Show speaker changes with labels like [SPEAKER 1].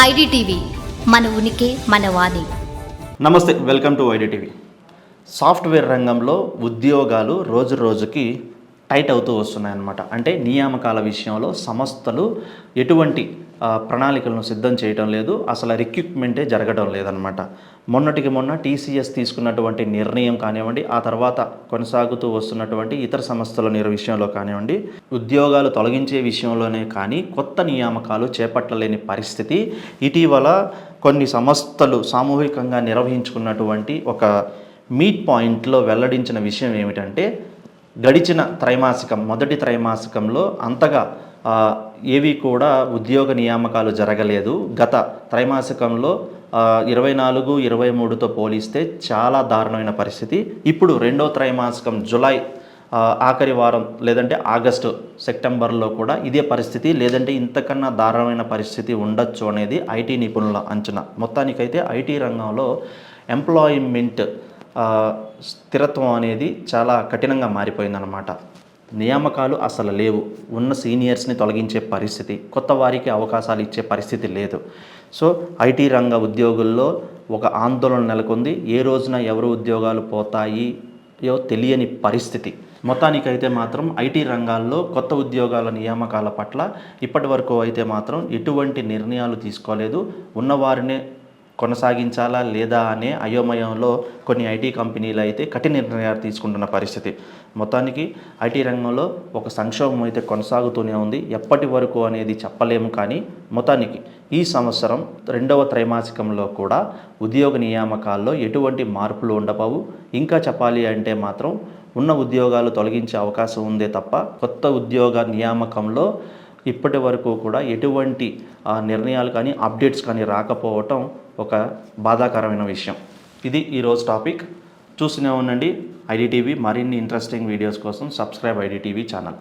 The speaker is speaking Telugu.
[SPEAKER 1] ఐడిటీవీ మన ఉనికి మన వాణి.
[SPEAKER 2] నమస్తే వెల్కమ్ టు ఐడిటీవీ. సాఫ్ట్వేర్ రంగంలో ఉద్యోగాలు రోజు రోజుకి టైట్ అవుతూ వస్తున్నాయన్నమాట. అంటే నియామకాల విషయంలో సంస్థలు ఎటువంటి ప్రణాళికలను సిద్ధం చేయడం లేదు. అసలు రిక్రూట్మెంటే జరగడం లేదనమాట మొన్నటికి మొన్న టీసీఎస్ తీసుకున్నటువంటి నిర్ణయం కానివ్వండి ఆ తర్వాత కొనసాగుతూ వస్తున్నటువంటి ఇతర సంస్థల నిర్ విషయంలో కానివ్వండి ఉద్యోగాలు తొలగించే విషయంలోనే కానీ కొత్త నియామకాలు చేపట్టలేని పరిస్థితి. ఇటీవల కొన్ని సంస్థలు సామూహికంగా నిర్వహించుకున్నటువంటి ఒక మీట్ పాయింట్లో వెల్లడించిన విషయం ఏమిటంటే గడిచిన త్రైమాసికం మొదటి త్రైమాసికంలో అంతగా ఏవి కూడా ఉద్యోగ నియామకాలు జరగలేదు. గత త్రైమాసికంలో ఇరవై నాలుగు ఇరవై మూడుతో పోలిస్తే చాలా దారుణమైన పరిస్థితి. ఇప్పుడు రెండో త్రైమాసికం జులై ఆఖరి వారం లేదంటే ఆగస్టు సెప్టెంబర్లో కూడా ఇదే పరిస్థితి. లేదంటే ఇంతకన్నా దారుణమైన పరిస్థితి ఉండొచ్చు అనేది ఐటీ నిపుణుల అంచనా. మొత్తానికైతే ఐటీ రంగంలో ఎంప్లాయిమెంట్ స్థిరత్వం అనేది చాలా కఠినంగా మారిపోయిందన్నమాట. నియామకాలు అసలు లేవు. ఉన్న సీనియర్స్ని తొలగించే పరిస్థితి కొత్త వారికి అవకాశాలు ఇచ్చే పరిస్థితి లేదు. సో ఐటీ రంగ ఉద్యోగుల్లో ఒక ఆందోళన నెలకొంది. ఏ రోజున ఎవరు ఉద్యోగాలు పోతాయో తెలియని పరిస్థితి. మొత్తానికైతే మాత్రం ఐటీ రంగాల్లో కొత్త ఉద్యోగాల నియామకాల పట్ల ఇప్పటి వరకు అయితే మాత్రం ఎటువంటి నిర్ణయాలు తీసుకోలేదు. ఉన్నవారినే కొనసాగించాలా లేదా అనే అయోమయంలో కొన్ని ఐటీ కంపెనీలు అయితే కఠిన నిర్ణయాలు తీసుకుంటున్న పరిస్థితి. మొత్తానికి ఐటీ రంగంలో ఒక సంక్షోభం అయితే కొనసాగుతూనే ఉంది. ఎప్పటి వరకు అనేది చెప్పలేము కానీ మొత్తానికి ఈ సంవత్సరం రెండవ త్రైమాసికంలో కూడా ఉద్యోగ నియామకాల్లో ఎటువంటి మార్పులు ఉండబోవు. ఇంకా చెప్పాలి అంటే మాత్రం ఉన్న ఉద్యోగాలు తొలగించే అవకాశం ఉందే తప్ప కొత్త ఉద్యోగ నియామకంలో ఇప్పటి వరకు కూడా ఎటువంటి నిర్ణయాలు కానీ అప్డేట్స్ కానీ రాకపోవటం ఒక బాధాకరమైన విషయం. ఇది ఈరోజు టాపిక్. చూస్తూనే ఉండండి. ఐడిటీవీ మరిన్ని ఇంట్రెస్టింగ్ వీడియోస్ కోసం సబ్స్క్రైబ్ ఐడిటీవీ ఛానల్.